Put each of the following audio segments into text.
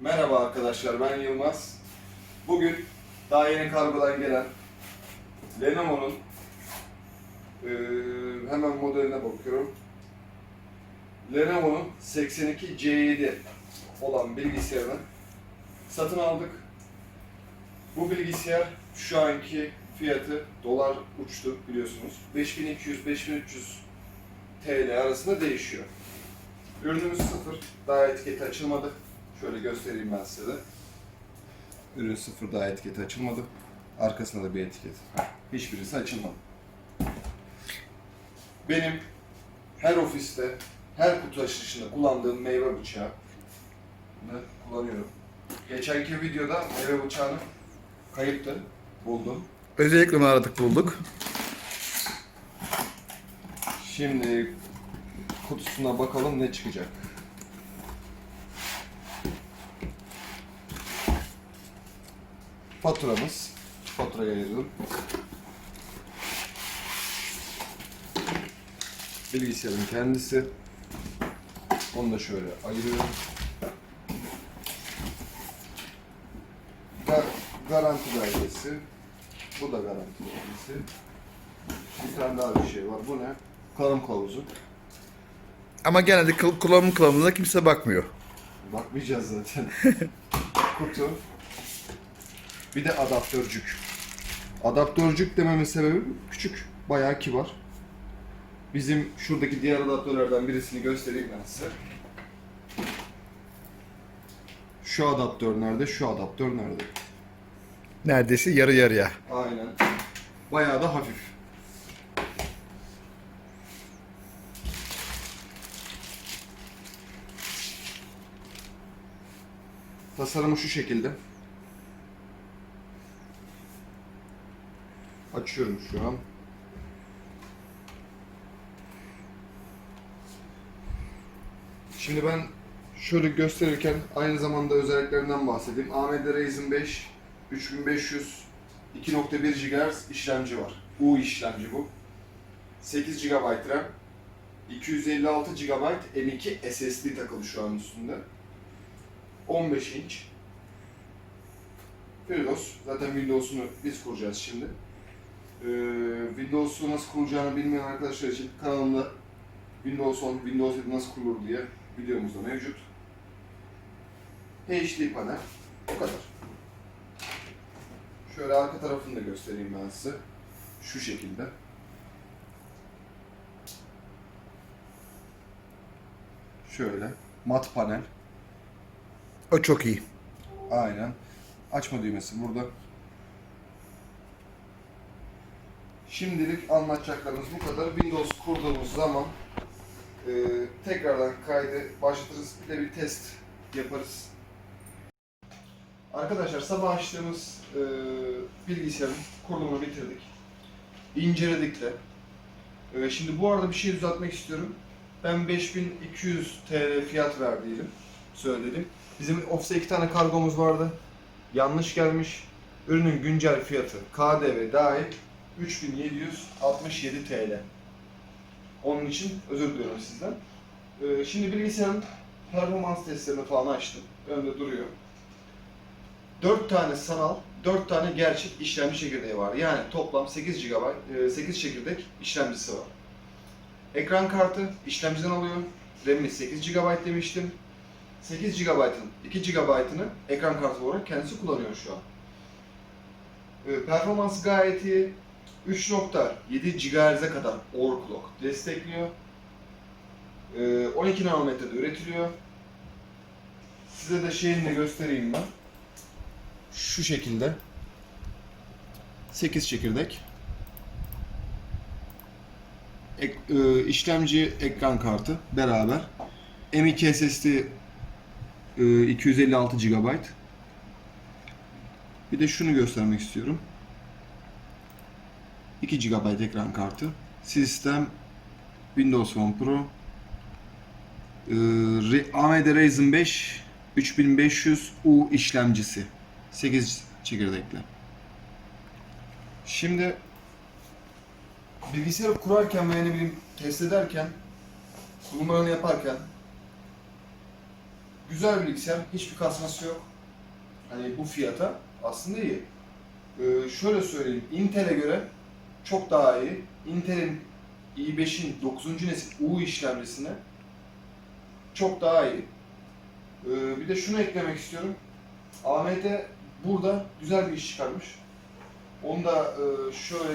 Merhaba arkadaşlar ben Yılmaz. Bugün daha yeni kargodan gelen Lenovo'nun eee, hemen modeline bakıyorum. Lenovo'nun 82C7 olan bilgisayarını satın aldık. Bu bilgisayar şu anki fiyatı dolar uçtu biliyorsunuz. 5200-5300 TL arasında değişiyor. Ürünümüz sıfır. Daha etiketi açılmadı. Şöyle göstereyim ben size de. Ürün sıfır daha etiketi açılmadı. Arkasında da bir etiket. Hiçbirisi açılmadı. Benim her ofiste, her kutu açılışında kullandığım meyve bıçağı bunu kullanıyorum. Geçenki videoda meyve bıçağını kayıptı. Buldum. Özellikle onu aradık bulduk. Şimdi kutusuna bakalım ne çıkacak. Faturamız. Faturaya yazalım. Bilgisayarın kendisi. Onu da şöyle ayırıyorum. Ga- garanti belgesi. Bu da garanti belgesi. Bir tane daha bir şey var. Bu ne? Karım kılavuzu. Ama genelde kullanım kılavuzuna kimse bakmıyor. Bakmayacağız zaten. Kutu. Bir de adaptörcük. Adaptörcük dememin sebebi küçük. Bayağı kibar. Bizim şuradaki diğer adaptörlerden birisini göstereyim ben size. Şu adaptör nerede? Şu adaptör nerede? Neredeyse yarı yarıya. Aynen. Bayağı da hafif. Tasarımı şu şekilde. Açıyorum şu an. Şimdi ben şöyle gösterirken aynı zamanda özelliklerinden bahsedeyim. AMD Ryzen 5 3500 2.1 GHz işlemci var. U işlemci bu. 8 GB RAM. 256 GB M2 SSD takılı şu an üstünde. 15 inç. Windows. Zaten Windows'unu biz kuracağız şimdi. Ee, Windows'u nasıl kuracağını bilmeyen arkadaşlar için kanalımda Windows 10, Windows 7 nasıl kurulur diye videomuz da mevcut. HD panel. O kadar. Şöyle arka tarafını da göstereyim ben size. Şu şekilde. Şöyle. Mat panel. O çok iyi. Aynen. Açma düğmesi burada. Şimdilik anlatacaklarımız bu kadar. Windows kurduğumuz zaman e, tekrardan kaydı başlatırız. Bir de bir test yaparız. Arkadaşlar sabah açtığımız e, bilgisayarın kurulumunu bitirdik. İnceledik de. E, şimdi bu arada bir şey düzeltmek istiyorum. Ben 5200 TL fiyat verdiydim. Söyledim. Bizim ofise iki tane kargomuz vardı. Yanlış gelmiş. Ürünün güncel fiyatı KDV dahil 3767 TL. Onun için özür diliyorum sizden. Ee, şimdi bilgisayarın performans testlerini falan açtım. Önde duruyor. 4 tane sanal, 4 tane gerçek işlemci çekirdeği var. Yani toplam 8 GB, e, 8 çekirdek işlemcisi var. Ekran kartı işlemciden alıyor. RAM'i 8 GB demiştim. 8 GB'ın 2 GB'ını ekran kartı olarak kendisi kullanıyor şu an. Ee, Performans gayet iyi. 3.7 GHz'e kadar overclock destekliyor. Ee, 12 nanometrede üretiliyor. Size de şeyini de göstereyim ben. Şu şekilde. 8 çekirdek. Ek, e, işlemci ekran kartı beraber. M.2 SSD e, 256 GB. Bir de şunu göstermek istiyorum. 2 GB ekran kartı. Sistem Windows 10 Pro. E, Re- AMD Ryzen 5 3500U işlemcisi. 8 çekirdekli. Şimdi bilgisayarı kurarken ve ne bileyim test ederken kurulumlarını yaparken güzel bir bilgisayar. Hiçbir kasması yok. Hani bu fiyata aslında iyi. Ee, şöyle söyleyeyim. Intel'e göre çok daha iyi. Intel'in i5'in 9. nesil U işlemcisine çok daha iyi. Ee, bir de şunu eklemek istiyorum. AMD burada güzel bir iş çıkarmış. Onu da e, şöyle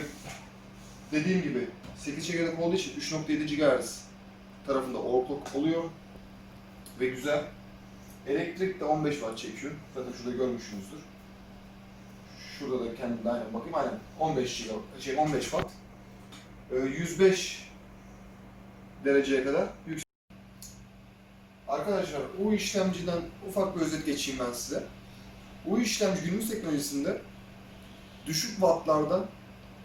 dediğim gibi 8 çekirdek olduğu için 3.7 GHz tarafında overclock oluyor ve güzel. Elektrik de 15 watt çekiyor. Zaten şurada görmüşsünüzdür. Şurada da kendim de aynen bakayım aynen 15 GB şey 15 watt. Ee, 105 dereceye kadar yüksek. Arkadaşlar U işlemciden ufak bir özet geçeyim ben size. U işlemci günümüz teknolojisinde düşük wattlarda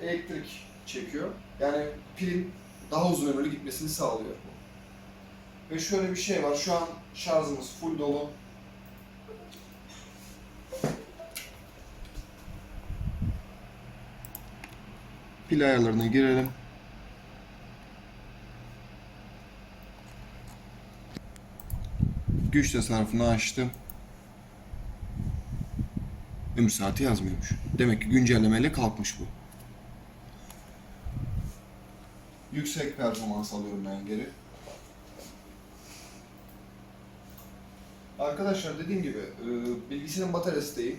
elektrik çekiyor. Yani pilin daha uzun ömürlü gitmesini sağlıyor. Ve şöyle bir şey var. Şu an şarjımız full dolu. Pil ayarlarına girelim. Güç tasarrufunu açtım. Ömür saati yazmıyormuş. Demek ki güncellemeyle kalkmış bu. Yüksek performans alıyorum ben geri. Arkadaşlar dediğim gibi e, bilgisayarın bataryası değil.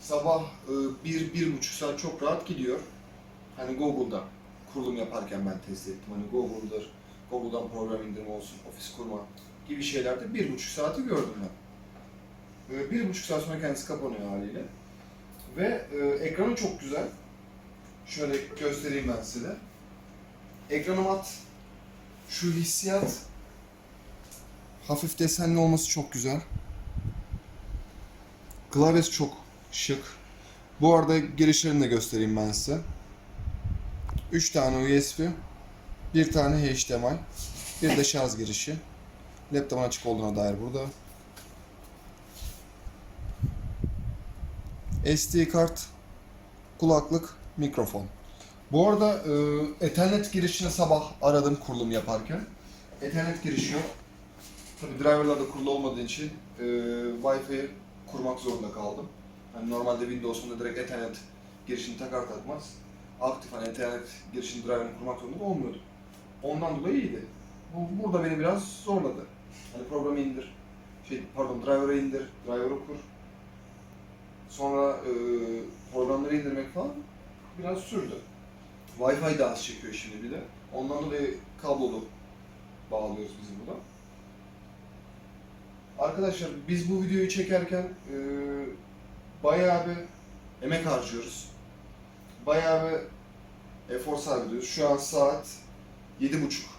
Sabah e, 1-1,5 saat çok rahat gidiyor. Hani Google'da kurulum yaparken ben test ettim. Hani Google'dır, Google'dan program indirme olsun, ofis kurma gibi şeylerde bir buçuk saati gördüm ben. Ee, Bir buçuk saat sonra kendisi kapanıyor haliyle. Ve e, ekranı çok güzel. Şöyle göstereyim ben size. Ekranı mat. Şu hissiyat hafif desenli olması çok güzel. Klavyesi çok şık. Bu arada girişlerini de göstereyim ben size. 3 tane USB, bir tane HDMI, bir de şarj girişi. Laptopun açık olduğuna dair burada. SD kart, kulaklık, mikrofon. Bu arada e, Ethernet girişini sabah aradım kurulum yaparken. Ethernet girişi yok. Tabi driverlarda kurulu olmadığı için e, Wi-Fi kurmak zorunda kaldım. Hani normalde Windows'unda direkt Ethernet girişini takar takmaz aktif hani Ethernet girişini driver'ını kurmak zorunda olmuyordum. Ondan dolayı iyiydi. Bu burada beni biraz zorladı. Hani programı indir, şey pardon driver'ı indir, driver'ı kur. Sonra e, programları indirmek falan biraz sürdü. Wi-Fi de az çekiyor şimdi bir de. Ondan dolayı kablolu bağlıyoruz biz burada. Arkadaşlar biz bu videoyu çekerken e, bayağı bir emek harcıyoruz. Bayağı bir efor sarf ediyoruz. Şu an saat yedi buçuk.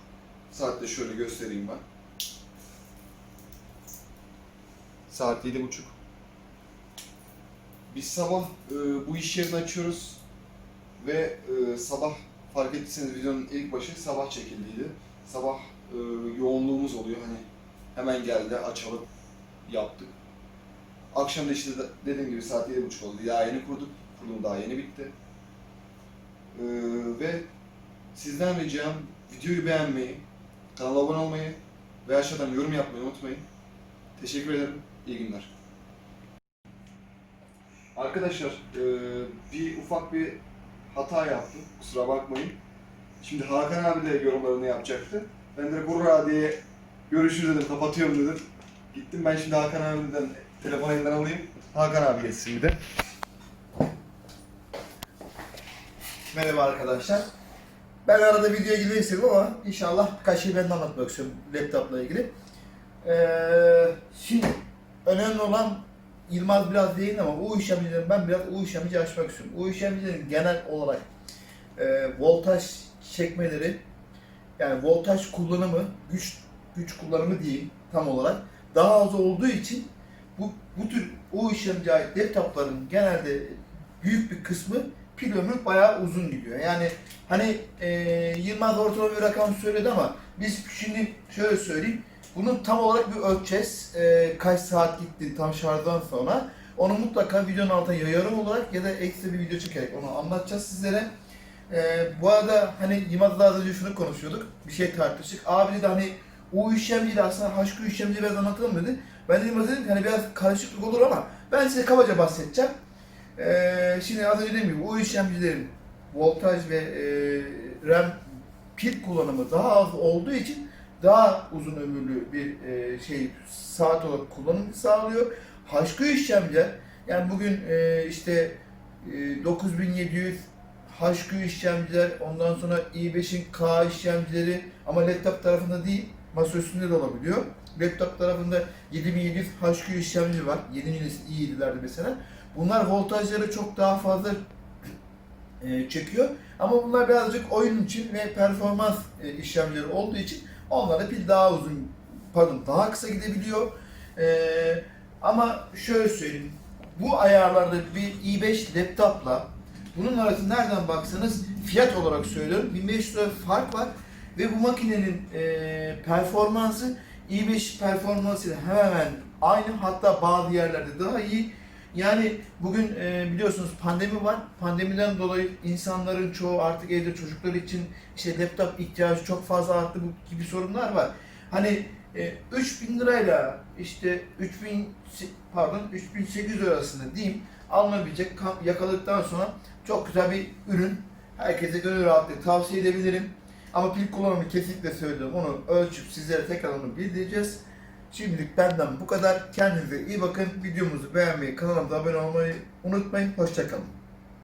Saatte şöyle göstereyim ben. Saat yedi buçuk. Biz sabah e, bu iş yerini açıyoruz ve e, sabah fark ettiyseniz videonun ilk başı sabah çekildiydi. Sabah e, yoğunluğumuz oluyor hani hemen geldi açalım yaptık. Akşam da işte de- dediğim gibi saat yedi buçuk oldu. Daha yeni kurduk. Kurulum daha yeni bitti. Ee, ve sizden ricam videoyu beğenmeyi, kanala abone olmayı ve aşağıdan yorum yapmayı unutmayın. Teşekkür ederim. İyi günler. Arkadaşlar e, bir ufak bir hata yaptım. Kusura bakmayın. Şimdi Hakan abi de yorumlarını yapacaktı. Ben de Burra diye görüşürüz dedim, kapatıyorum dedim. Gittim ben şimdi Hakan abiden telefon elinden alayım. Hakan abi geçsin bir de. Merhaba arkadaşlar. Ben arada videoya girmek istedim ama inşallah birkaç şey ben de anlatmak istiyorum laptopla ilgili. Ee, şimdi önemli olan Yılmaz biraz değil ama U işlemcilerin ben biraz U işlemci açmak istiyorum. U işlemcilerin genel olarak e, voltaj çekmeleri yani voltaj kullanımı güç güç kullanımı değil tam olarak daha az olduğu için bu, bu tür U işlemci laptopların genelde büyük bir kısmı pil ömrü bayağı uzun gidiyor. Yani hani e, Yılmaz ortalama bir rakam söyledi ama biz şimdi şöyle söyleyeyim. Bunu tam olarak bir ölçeceğiz. E, kaç saat gitti tam şarjdan sonra. Onu mutlaka videonun altına yayarım olarak ya da ekstra bir video çekerek onu anlatacağız sizlere. E, bu arada hani Yılmaz'la az önce şunu konuşuyorduk. Bir şey tartıştık. Abi de hani O işlemci de aslında HQ işlemci biraz anlatalım dedi. Ben dedim dedim ki hani biraz karışıklık olur ama ben size kabaca bahsedeceğim. Ee, şimdi az önce dediğim gibi o işlemcilerin voltaj ve e, RAM pil kullanımı daha az olduğu için daha uzun ömürlü bir e, şey saat olarak kullanım sağlıyor. HQ işlemciler yani bugün e, işte e, 9700 HQ işlemciler, ondan sonra i5'in K işlemcileri ama laptop tarafında değil, masa üstünde de olabiliyor. Laptop tarafında 7700 HQ işlemci var. 7. nesil i7'lerde mesela. Bunlar voltajları çok daha fazla e, çekiyor. Ama bunlar birazcık oyun için ve performans e, işlemleri olduğu için onlara pil daha uzun, pardon daha kısa gidebiliyor. E, ama şöyle söyleyeyim, bu ayarlarda bir i5 laptopla bunun arasında nereden baksanız fiyat olarak söylüyorum 1500 lira fark var ve bu makinenin e, performansı i5 performansıyla hemen aynı hatta bazı yerlerde daha iyi. Yani bugün e, biliyorsunuz pandemi var. Pandemiden dolayı insanların çoğu artık evde çocuklar için işte laptop ihtiyacı çok fazla arttı bu gibi sorunlar var. Hani e, 3000 lirayla işte 3000 pardon 3800 arasında diyeyim alınabilecek yakaladıktan sonra çok güzel bir ürün. Herkese gönül rahatlığı tavsiye edebilirim. Ama pil kullanımını kesinlikle söylüyorum. Onu ölçüp sizlere tekrar onu bildireceğiz. Şimdilik benden bu kadar. Kendinize iyi bakın. Videomuzu beğenmeyi, kanalımıza abone olmayı unutmayın. Hoşçakalın.